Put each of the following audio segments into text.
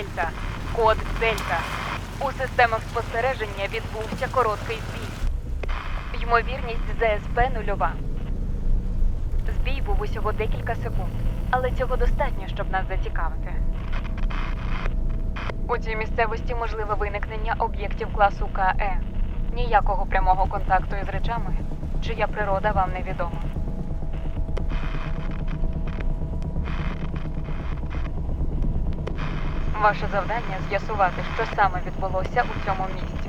Дельта. Код Дельта. У системах спостереження відбувся короткий збій. Ймовірність ЗСП нульова. Збій був усього декілька секунд, але цього достатньо, щоб нас зацікавити. У цій місцевості можливе виникнення об'єктів класу КЕ. Ніякого прямого контакту із речами, чия природа вам невідома. Ваше завдання з'ясувати, що саме відбулося у цьому місті.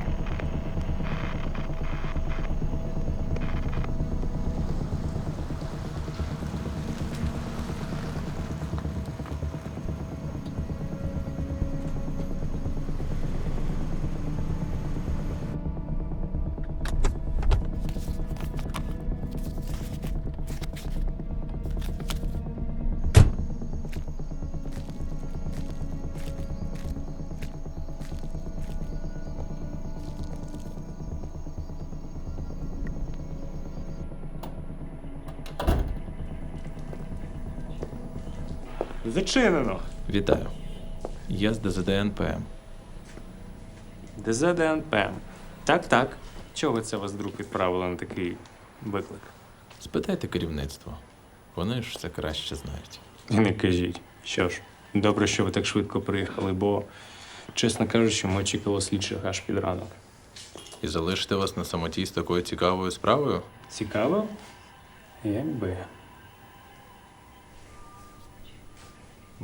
Зачинено. Вітаю. Я з ДЗД НПМ. ДЗДНПМ. Так, так. Чого це вас друг відправили на такий виклик? Спитайте керівництво. Вони ж все краще знають. Не кажіть. Що ж, добре, що ви так швидко приїхали, бо, чесно кажучи, ми очікували слідчих аж під ранок. І залишити вас на самоті з такою цікавою справою? Цікаво? Якби.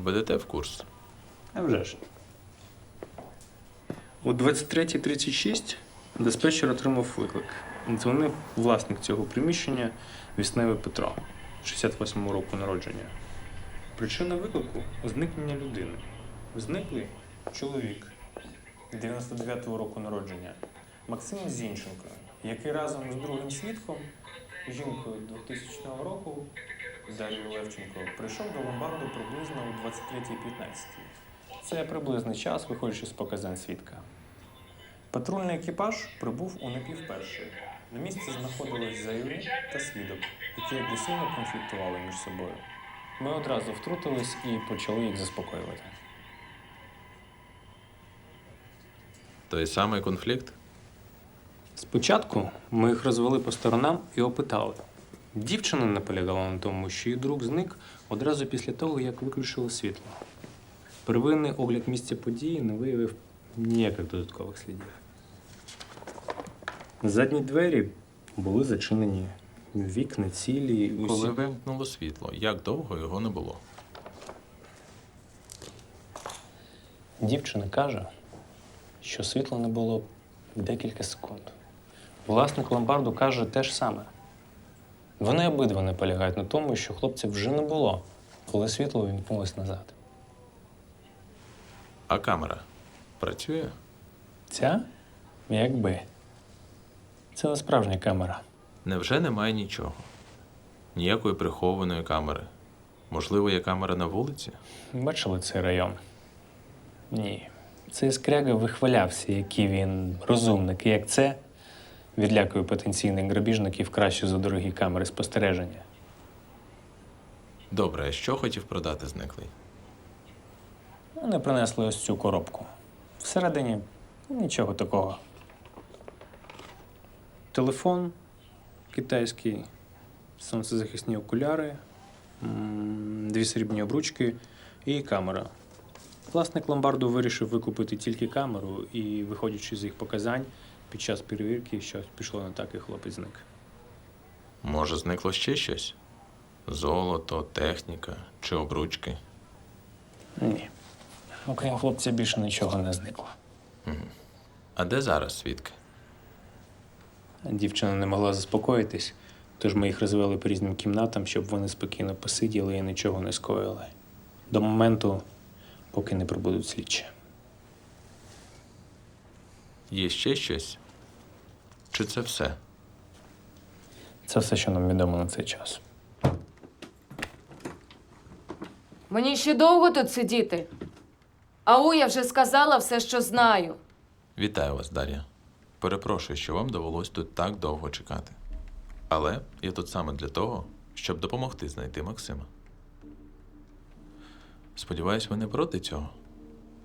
Ведете в курс. А вже ж. У 23.36 диспетчер отримав виклик. Дзвонив власник цього приміщення Вісневий Петро, 68 року народження. Причина виклику зникнення людини. Зниклий чоловік 99-го року народження Максим Зінченко, який разом з другим свідком, жінкою 2000 року Дар'єю Левченко, прийшов до ломбарду приблизно о 23.15. Це приблизний час, виходячи з показань свідка. Патрульний екіпаж прибув у напівперший. На місці знаходились заявник та свідок, які агресивно конфліктували між собою. Ми одразу втрутились і почали їх заспокоювати. Той самий конфлікт? Спочатку ми їх розвели по сторонам і опитали. Дівчина наполягала на тому, що її друг зник одразу після того, як виключили світло. Первинний огляд місця події не виявив ніяких додаткових слідів. Задні двері були зачинені, вікна цілі. Усі... Коли вимкнуло світло, як довго його не було? Дівчина каже, що світла не було декілька секунд. Власник ломбарду каже те ж саме. Вони обидва наполягають на тому, що хлопців вже не було, коли світло вімкнулось назад. А камера працює? Ця? Якби. Це не справжня камера. Невже немає нічого? Ніякої прихованої камери. Можливо, є камера на вулиці? Бачили цей район? Ні. Цей скряга вихвалявся, який він розумник, і як це відлякує потенційних грабіжників краще за дорогі камери спостереження. Добре, а що хотів продати зниклий? Вони принесли ось цю коробку. Всередині нічого такого. Телефон китайський, сонцезахисні окуляри, дві срібні обручки і камера. Власник ломбарду вирішив викупити тільки камеру і, виходячи з їх показань, під час перевірки щось пішло не так, і хлопець зник. Може, зникло ще щось? Золото, техніка чи обручки? Ні. Окрім хлопця більше нічого не зникло. А де зараз свідки? Дівчина не могла заспокоїтись, тож ми їх розвели по різним кімнатам, щоб вони спокійно посиділи і нічого не скоїли. До моменту, поки не прибудуть слідчі. Є ще щось? Чи це все? Це все, що нам відомо на цей час. Мені ще довго тут сидіти. Ау, я вже сказала все, що знаю. Вітаю вас, Дар'я. Перепрошую, що вам довелось тут так довго чекати. Але я тут саме для того, щоб допомогти знайти Максима. Сподіваюсь, ви не проти цього.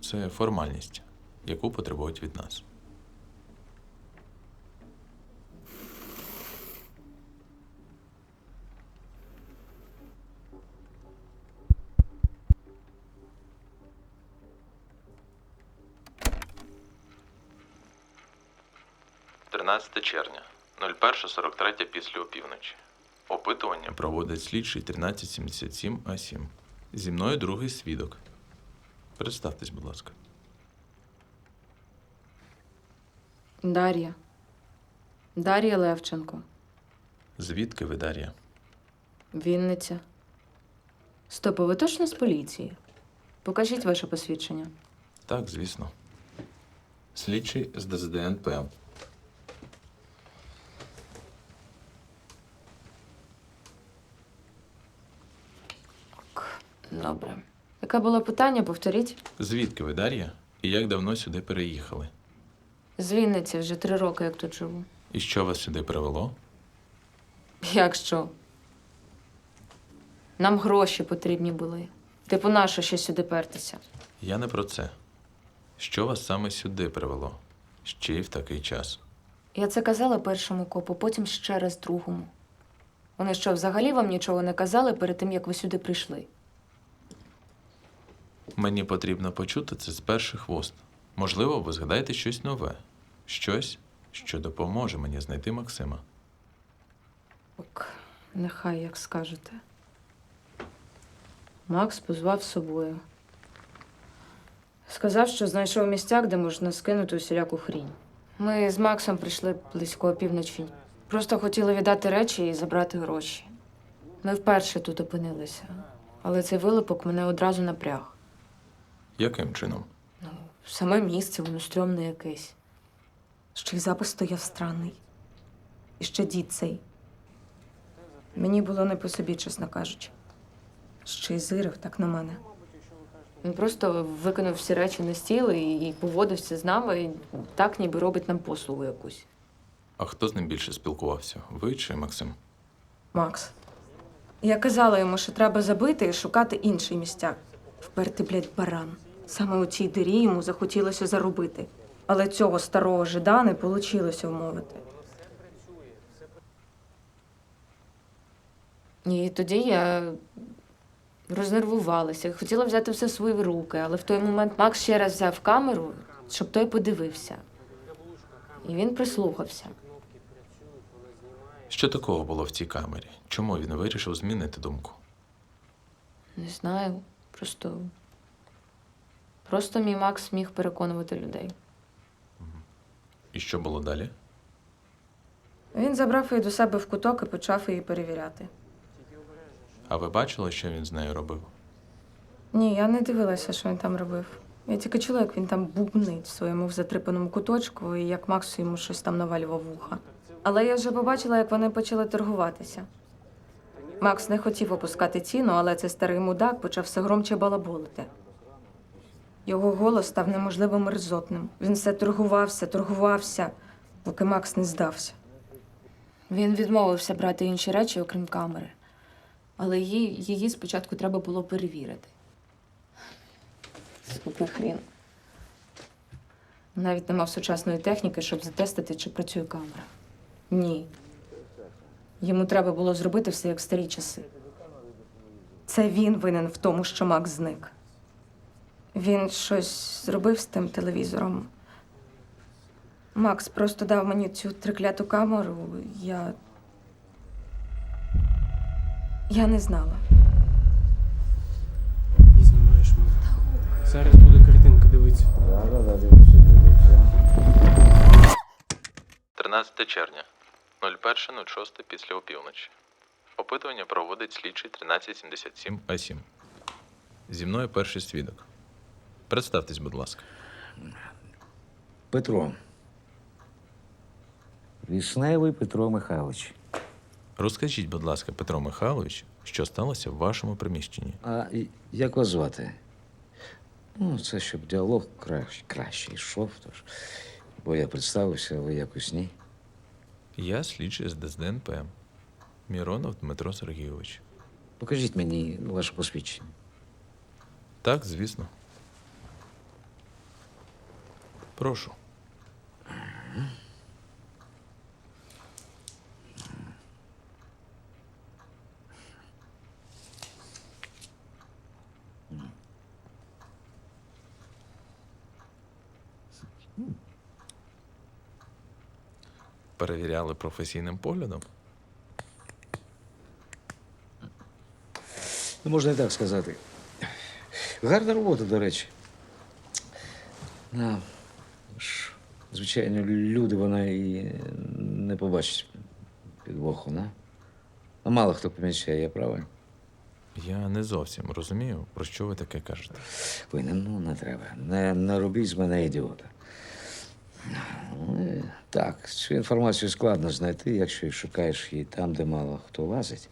Це формальність, яку потребують від нас. Тринадцяте червня, 01.43 після опівночі. Опитування проводить слідчий 1377 А7. Зі мною другий свідок. Представтесь, будь ласка. Дар'я. Дар'я Левченко. Звідки ви, Дар'я? Вінниця. Стоп, а ви точно з поліції? Покажіть ваше посвідчення. Так, звісно. Слідчий з ДЗДНП. Добре. Яке було питання, повторіть? Звідки ви, Дар'я? І як давно сюди переїхали? З Вінниці вже три роки, як тут живу. І що вас сюди привело? Як що? Нам гроші потрібні були. Типу, нащо ще сюди пертися? Я не про це. Що вас саме сюди привело? Ще й в такий час. Я це казала першому копу, потім ще раз другому. Вони що, взагалі вам нічого не казали перед тим, як ви сюди прийшли? Мені потрібно почути це з перших вуст. Можливо, ви згадаєте щось нове, щось, що допоможе мені знайти Максима. Ок, нехай як скажете. Макс позвав собою. Сказав, що знайшов місцяк, де можна скинути усіляку хрінь. Ми з Максом прийшли близько опівночі. Просто хотіли віддати речі і забрати гроші. Ми вперше тут опинилися, але цей вилипок мене одразу напряг. Яким чином? Ну, Саме місце, воно стрьомне якесь. Ще й запис стояв странний. І ще дід цей. Мені було не по собі, чесно кажучи. Ще й зирив так на мене. Він просто викинув всі речі на стіл і, і поводився з нами, і так ніби робить нам послугу якусь. А хто з ним більше спілкувався? Ви чи Максим? Макс. Я казала йому, що треба забити і шукати інший місцяк. Вперти, блядь, баран. Саме у цій дирі йому захотілося заробити. Але цього старого жида не вийшло вмовити. І тоді я рознервувалася, хотіла взяти все в свої руки, але в той момент Макс ще раз взяв камеру, щоб той подивився. І він прислухався. Що такого було в цій камері? Чому він вирішив змінити думку? Не знаю, просто. Просто мій Макс міг переконувати людей. І що було далі? Він забрав її до себе в куток і почав її перевіряти. А ви бачили, що він з нею робив? Ні, я не дивилася, що він там робив. Я тільки чула, як він там бубнить в своєму в затрипаному куточку і як Макс йому щось там навалював вуха. Але я вже побачила, як вони почали торгуватися. Макс не хотів опускати ціну, але цей старий мудак почав все громче балаболити. Його голос став неможливо мерзотним. Він все торгувався, торгувався, поки Макс не здався. Він відмовився брати інші речі, окрім камери. Але її, її спочатку треба було перевірити. Супер хрін. Навіть не мав сучасної техніки, щоб затестити, чи працює камера. Ні. Йому треба було зробити все як в старі часи. Це він винен в тому, що Макс зник. Він щось зробив з тим телевізором. Макс просто дав мені цю трикляту камеру. Я. Я не знала. І знімаєш мене. Зараз буде картинка дивитися. 13 червня, 01.06 після опівночі. Опитування проводить слідчий 1377 А7. Зі мною перший свідок. Представтесь, будь ласка. Петро. Вісневий Петро Михайлович. Розкажіть, будь ласка, Петро Михайлович, що сталося в вашому приміщенні? А і- як вас звати? Ну, це щоб діалог краще, краще йшов. Тож. Бо я представився, а ви якось ні. Я слідчий з ДСДНП. Міронов Дмитро Сергійович. Покажіть мені ваше посвідчення. Так, звісно. Прошу. Перевіряли професійним поглядом. Ну, можна і так сказати. Гарна робота, до речі. Ну, ж, звичайно, люди вона і не побачать підвоху, не? А мало хто помічає, я правильно? Я не зовсім розумію, про що ви таке кажете. Не, ну, не треба. Не, не робіть з мене ідіота. Так, цю інформацію складно знайти, якщо шукаєш її там, де мало хто лазить.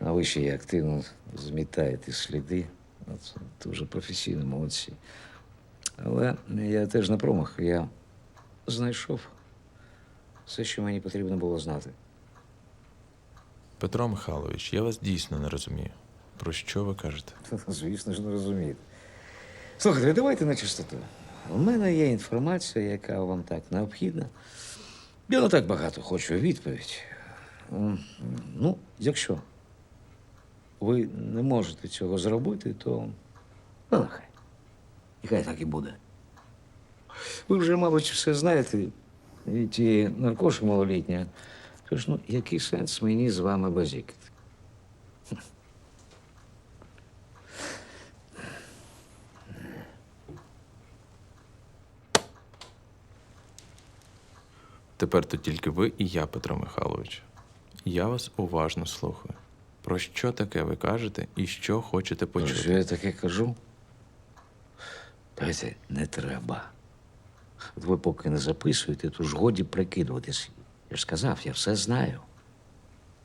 А ви ще й активно змітаєте сліди. Ну, Це дуже професійно, молодці. Але я теж не промах. Я знайшов все, що мені потрібно було знати. Петро Михайлович, я вас дійсно не розумію. Про що ви кажете? Звісно ж, не розумієте. Слухайте, давайте на чистоту. У мене є інформація, яка вам так необхідна. Я не так багато хочу відповідь. Ну, якщо ви не можете цього зробити, то ну, нехай. Нехай так і буде. Ви вже, мабуть, все знаєте, і ті наркоші малолітні. Тож, ну, який сенс мені з вами базікати? Тепер тут тільки ви і я, Петро Михайлович. Я вас уважно слухаю. Про що таке ви кажете і що хочете Про почути? що я таке кажу? Знаєте, не треба. От ви поки не записуєте, то ж годі прикидуватись. Я ж сказав, я все знаю.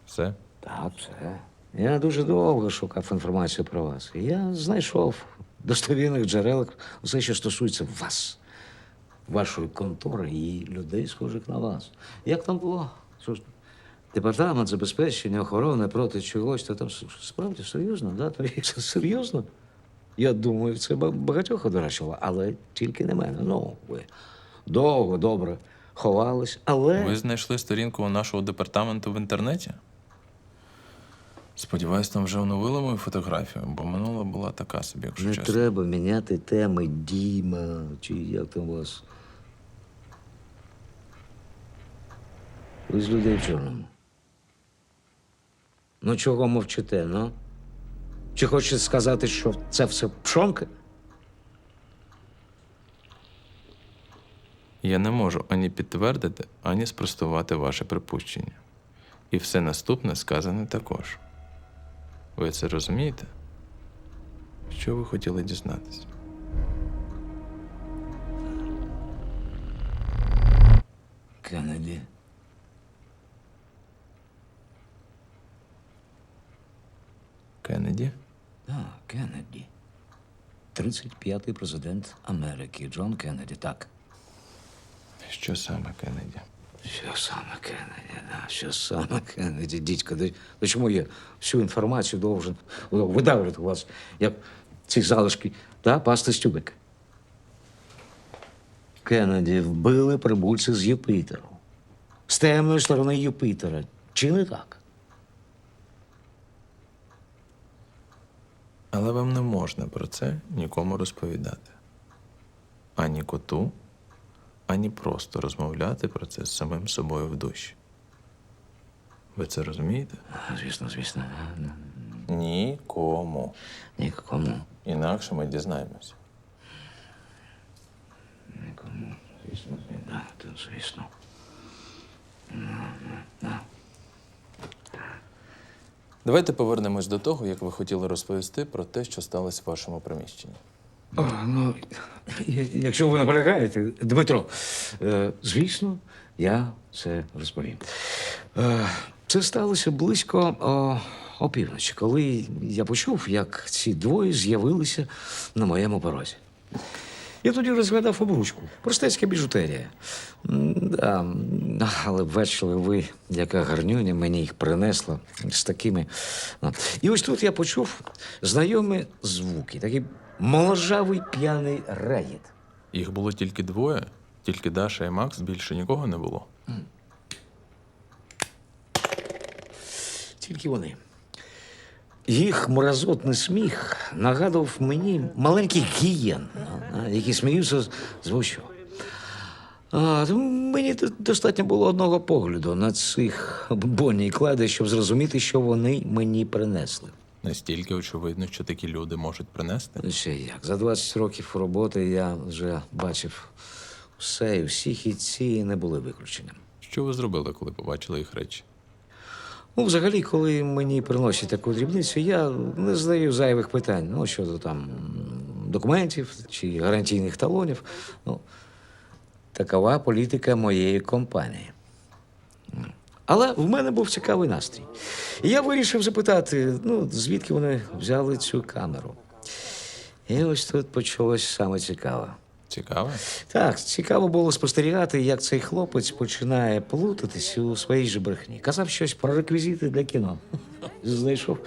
Все? Так, все. Я дуже довго шукав інформацію про вас. І я знайшов в достовірних джерелах усе, що стосується вас, вашої контори і людей, схожих на вас. Як там було? Що ж, департамент забезпечення охорони проти чогось, то там справді серйозно, да? То якщо серйозно. Я думаю, це багатьох одурачило, але тільки не мене. Ну, ви довго, добре ховались, але. Ви знайшли сторінку нашого департаменту в інтернеті? Сподіваюсь, там вже оновили мою фотографію, бо минула була така собі, якщо Не чесно. треба міняти теми Діма, чи як там у вас. Ви з людей в чорному. Ну, чого мовчите, ну? Чи хочете сказати, що це все пшонка? Я не можу ані підтвердити, ані спростувати ваше припущення. І все наступне сказане також. Ви це розумієте? Що ви хотіли дізнатися? Кеннеді. Кеннеді? Так, Кеннеді. 35-й президент Америки Джон Кеннеді, так. Що саме Кеннеді? Що саме Кеннеді, да, що саме Кеннеді, дідько, до чому я всю інформацію должен видавлювати у вас, як ці залишки, та, пасти з тюбика? Кеннеді вбили прибульці з Юпітеру. З темної сторони Юпітера. Чи не так? Але вам не можна про це нікому розповідати. Ані коту, ані просто розмовляти про це з самим собою в душі. Ви це розумієте? Звісно, звісно. Нікому. Нікому. Інакше ми дізнаємося. Нікому. Звісно, да, звісно. Давайте повернемось до того, як ви хотіли розповісти про те, що сталося в вашому приміщенні. Ну, якщо ви наполягаєте, Дмитро, е, звісно, я це розповім. Е, це сталося близько о, опівночі, коли я почув, як ці двоє з'явилися на моєму порозі. Я тоді розглядав обручку. Простецька біжутерія. Да, але ввечері ви, яка гарнюня, мені їх принесла з такими. Ну, І ось тут я почув знайомі звуки, такий моложавий п'яний раїд. Їх було тільки двоє. Тільки Даша і Макс більше нікого не було. Тільки вони. Їх мразотний сміх нагадував мені маленьких гієн, які сміються з- з вущого. А, тому мені д- достатньо було одного погляду на цих Бонні і Клайда, щоб зрозуміти, що вони мені принесли. Настільки очевидно, що такі люди можуть принести. Ще як. За 20 років роботи я вже бачив все і всіх, і ці не були виключенням. Що ви зробили, коли побачили їх речі? Ну, взагалі, коли мені приносять таку дрібницю, я не задаю зайвих питань. Ну, щодо там документів чи гарантійних талонів. Ну, такова політика моєї компанії. Але в мене був цікавий настрій. І я вирішив запитати, ну, звідки вони взяли цю камеру. І ось тут почалось саме цікаве. Цікаво? Так, цікаво було спостерігати, як цей хлопець починає плутатись у своїй же брехні. Казав щось про реквізити для кіно. Знайшов,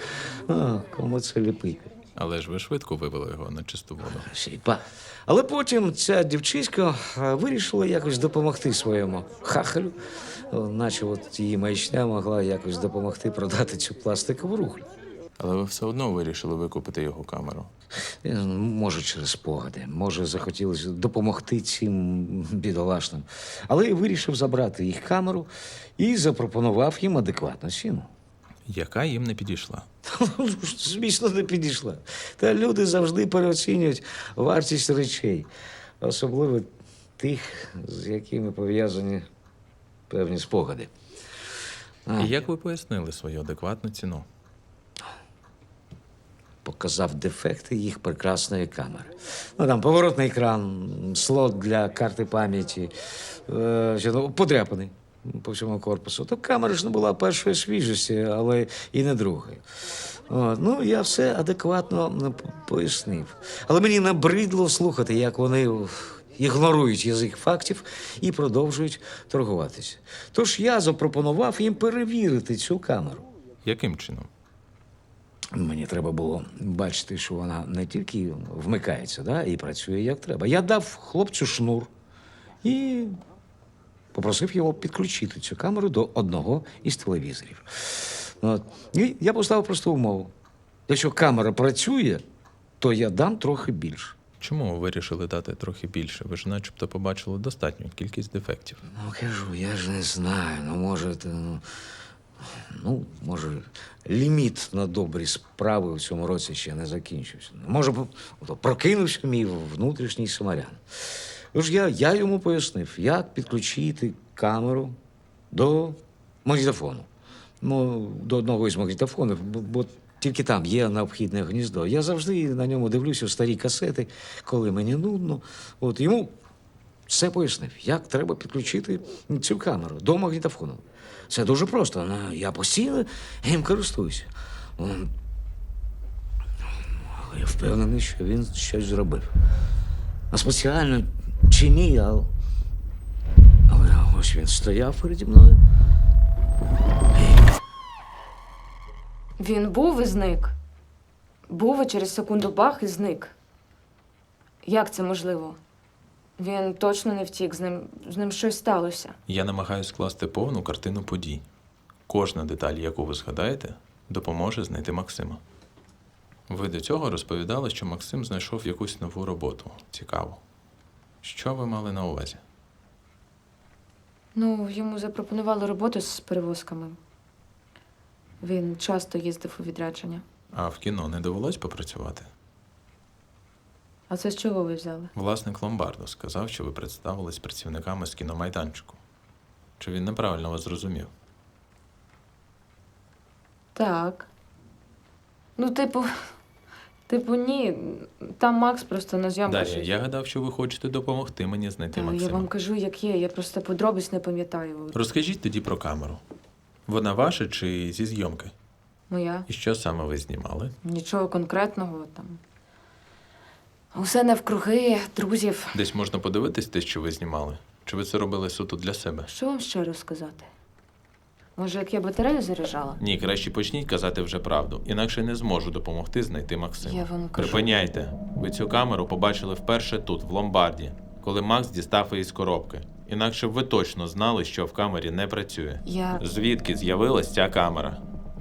а, кому це ліпити. Але ж ви швидко вивели його на чисту воду. Сіпа. Але потім ця дівчиська а, вирішила якось допомогти своєму хахалю, О, наче от її маячня могла якось допомогти продати цю пластикову рухлю. Але ви все одно вирішили викупити його камеру. Е, Може, через спогади, може, захотілося допомогти цим бідолашним. Але я вирішив забрати їх камеру і запропонував їм адекватну ціну. Яка їм не підійшла? Звісно, не підійшла. Та люди завжди переоцінюють вартість речей, особливо тих, з якими пов'язані певні спогади. А. І як ви пояснили свою адекватну ціну? показав дефекти їх прекрасної камери. Ну там поворотний екран, слот для карти пам'яті, е, подряпаний по всьому корпусу. То камера ж не була першої свіжості, але і не другої. От, ну, я все адекватно пояснив. Але мені набридло слухати, як вони ігнорують язик фактів і продовжують торгуватися. Тож я запропонував їм перевірити цю камеру. Яким чином? Мені треба було бачити, що вона не тільки вмикається, да, і працює як треба. Я дав хлопцю шнур і попросив його підключити цю камеру до одного із телевізорів. От. І я поставив просту умову. Якщо камера працює, то я дам трохи більше. Чому ви вирішили дати трохи більше? Ви ж начебто побачили достатню кількість дефектів. Ну, кажу, я ж не знаю. Ну, може, ти, ну, ну, може, ліміт на добрі справи в цьому році ще не закінчився. Ну, Може, прокинувся мій внутрішній самарян. Тож я, я йому пояснив, як підключити камеру до магнітофону. Ну, до одного із магнітофонів, бо, бо тільки там є необхідне гніздо. Я завжди на ньому дивлюся старі касети, коли мені нудно. От йому все пояснив, як треба підключити цю камеру до магнітофону. Це дуже просто. Я постійно їм користуюся. Я впевнений, що він щось зробив. А спеціально чи ні, але, але ось він стояв переді мною. Він був і зник. Був і через секунду бах і зник. Як це можливо? Він точно не втік, з ним, з ним щось сталося. Я намагаюся скласти повну картину подій. Кожна деталь, яку ви згадаєте, допоможе знайти Максима. Ви до цього розповідали, що Максим знайшов якусь нову роботу. Цікаво. Що ви мали на увазі? Ну, йому запропонували роботу з перевозками. Він часто їздив у відрядження. А в кіно не довелось попрацювати? А це з чого ви взяли? Власник ломбарду сказав, що ви представились працівниками з кіномайданчику. Чи він неправильно вас зрозумів? Так. Ну, типу, типу, ні. Там Макс просто на зйомках. Дар'я, я гадав, що ви хочете допомогти мені знайти Та, я вам кажу, як є, я просто подробиць не пам'ятаю. Розкажіть тоді про камеру. Вона ваша чи зі зйомки? Моя. І що саме ви знімали? Нічого конкретного там. Усе навкруги, друзів. Десь можна подивитись те, що ви знімали? Чи ви це робили суто для себе? Що вам ще розказати? Може, як я батарею заряджала? Ні, краще почніть казати вже правду, інакше не зможу допомогти знайти Максима. Я вам кажу. Припиняйте. Ви цю камеру побачили вперше тут, в ломбарді, коли Макс дістав її з коробки. Інакше б ви точно знали, що в камері не працює. Я. Звідки з'явилась ця камера?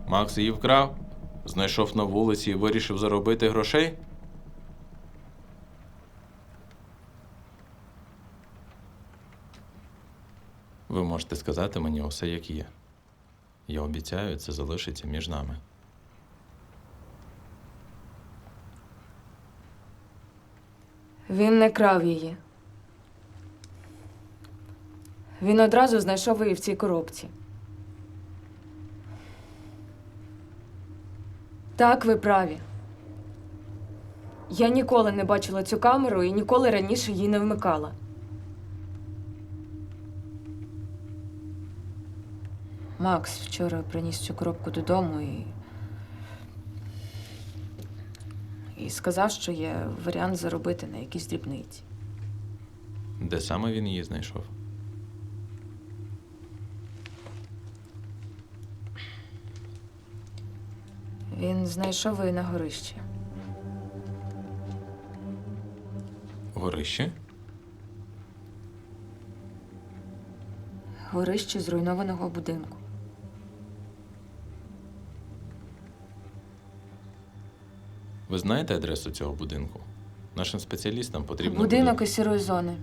Макс її вкрав? Знайшов на вулиці і вирішив заробити грошей? Ви можете сказати мені усе, як є. Я обіцяю, це залишиться між нами. Він не крав її. Він одразу знайшов її в цій коробці. Так, ви праві. Я ніколи не бачила цю камеру і ніколи раніше її не вмикала. Макс вчора приніс цю коробку додому і. І сказав, що є варіант заробити на якісь дрібниці. Де саме він її знайшов? Він знайшов її на горищі. Горище? Горище зруйнованого будинку. Ви знаєте адресу цього будинку? Нашим спеціалістам потрібно. Будинок із сірої зони.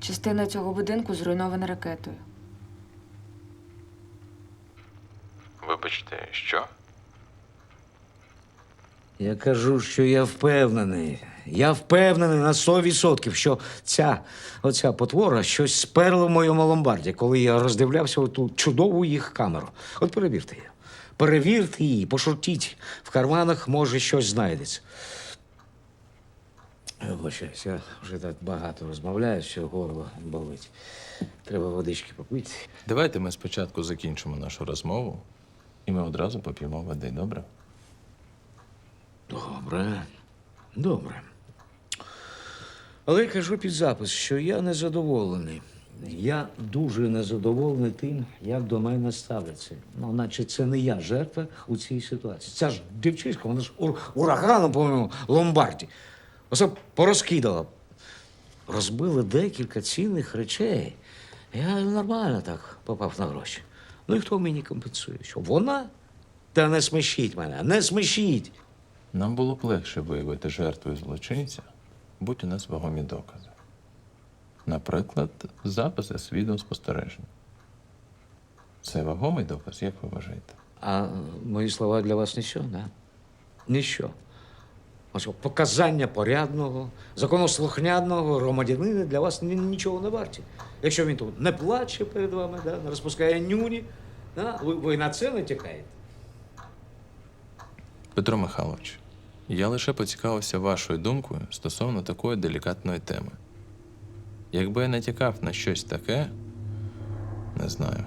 Частина цього будинку зруйнована ракетою. Вибачте, що? Я кажу, що я впевнений. Я впевнений на 100%, що ця оця потвора щось сперла в моєму ломбарді, коли я роздивлявся ту чудову їх камеру. От перевірте її. Перевірте її, пошуртіть. В карманах може щось знайдеться. Вибачаюсь, я вже так багато розмовляю, що горло болить. Треба водички попити. Давайте ми спочатку закінчимо нашу розмову, і ми одразу поп'ємо води, добре? Добре, добре. Але я кажу під запис, що я незадоволений. Я дуже незадоволений тим, як до мене ставляться. Ну, наче це не я жертва у цій ситуації. Ця ж дівчиська, вона ж ур- ураганом, по-моєму, ломбарді. Оце порозкидала. Розбили декілька цінних речей. Я нормально так попав на гроші. Ну і хто мені компенсує? Що вона? Та не смішіть мене, не смішіть. Нам було б легше виявити жертву і злочинця, будь у нас вагомі докази. Наприклад, записи з відеоспостережень. Це вагомий доказ, як ви вважаєте? А мої слова для вас ніщо, да? Ніщо. Ось показання порядного, законослухняного громадянина для вас нічого не варті. Якщо він тут не плаче перед вами, да, не розпускає нюні, да, ви, ви на це не тікаєте. Петро Михайлович, я лише поцікавився вашою думкою стосовно такої делікатної теми. Якби я натякав на щось таке, не знаю.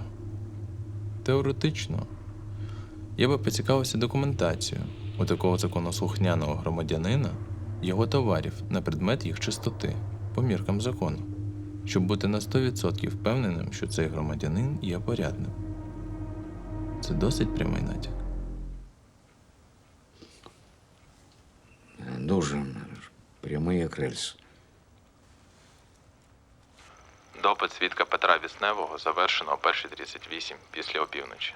Теоретично, я би поцікавився документацією у такого законослухняного громадянина, його товарів на предмет їх чистоти по міркам закону, щоб бути на 100% впевненим, що цей громадянин є порядним. Це досить прямий натяк. Дуже прямий як рельс. Допит свідка Петра Вісневого завершено о 1.38 після опівночі.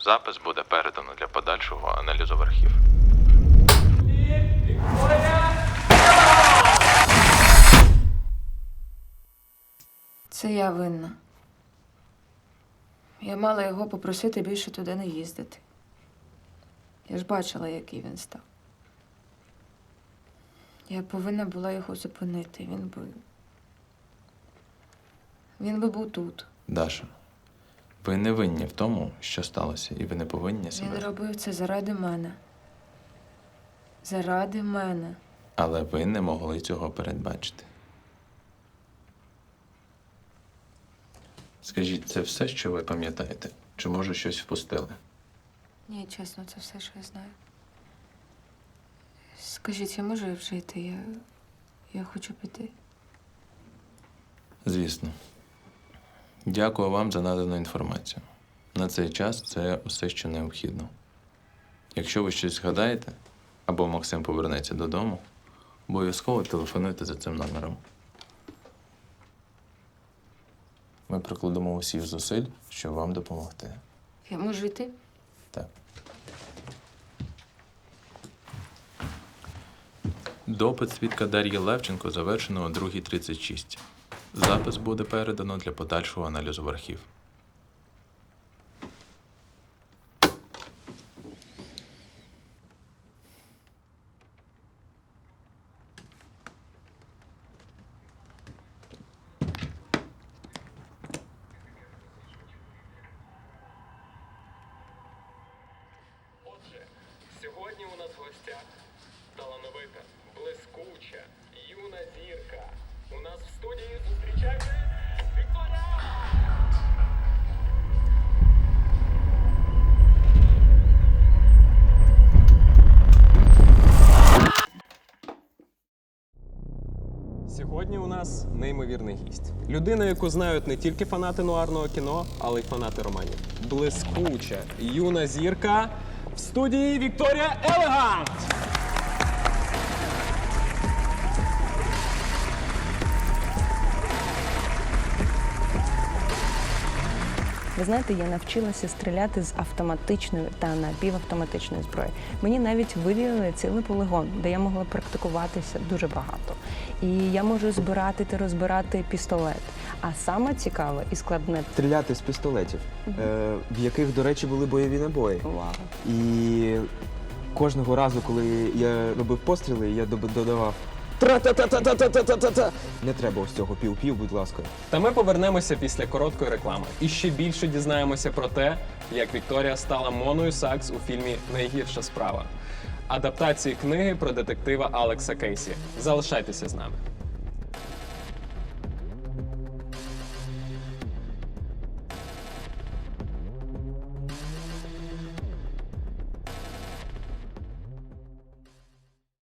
Запис буде передано для подальшого аналізу в архів. Це я винна. Я мала його попросити більше туди не їздити. Я ж бачила, який він став. Я повинна була його зупинити. Він би. Він би був тут. Даша, ви не винні в тому, що сталося, і ви не повинні себе. Він робив це заради мене. Заради мене. Але ви не могли цього передбачити. Скажіть, це все, що ви пам'ятаєте? Чи може щось впустили? Ні, чесно, це все, що я знаю. Скажіть, я можу вже йти? Я, я хочу піти. Звісно. Дякую вам за надану інформацію. На цей час це все, що необхідно. Якщо ви щось згадаєте, або Максим повернеться додому, Обов'язково телефонуйте за цим номером. Ми прикладемо усіх зусиль, щоб вам допомогти. Я можу йти? Так. Допит свідка Дар'ї Левченко завершено о 2.36. Запис буде передано для подальшого аналізу в архів. Отже, сьогодні у нас в гостях талановита, Сьогодні у нас неймовірний гість. Людина, яку знають не тільки фанати нуарного кіно, але й фанати романів. Блискуча, юна зірка в студії Вікторія Елегант! Ви знаєте, я навчилася стріляти з автоматичної та напівавтоматичної зброї. Мені навіть виділили цілий полигон, де я могла практикуватися дуже багато. І я можу збирати та розбирати пістолет. А саме цікаве і складне стріляти з пістолетів, е, в яких, до речі, були бойові набої. вау. І кожного разу, коли я робив постріли, я додавав тра-та-та-та-та-та-та-та-та. Не треба ось цього пів-пів, будь ласка. Та ми повернемося після короткої реклами і ще більше дізнаємося про те, як Вікторія стала Моною Сакс у фільмі Найгірша справа. Адаптації книги про детектива Алекса Кейсі. Залишайтеся з нами.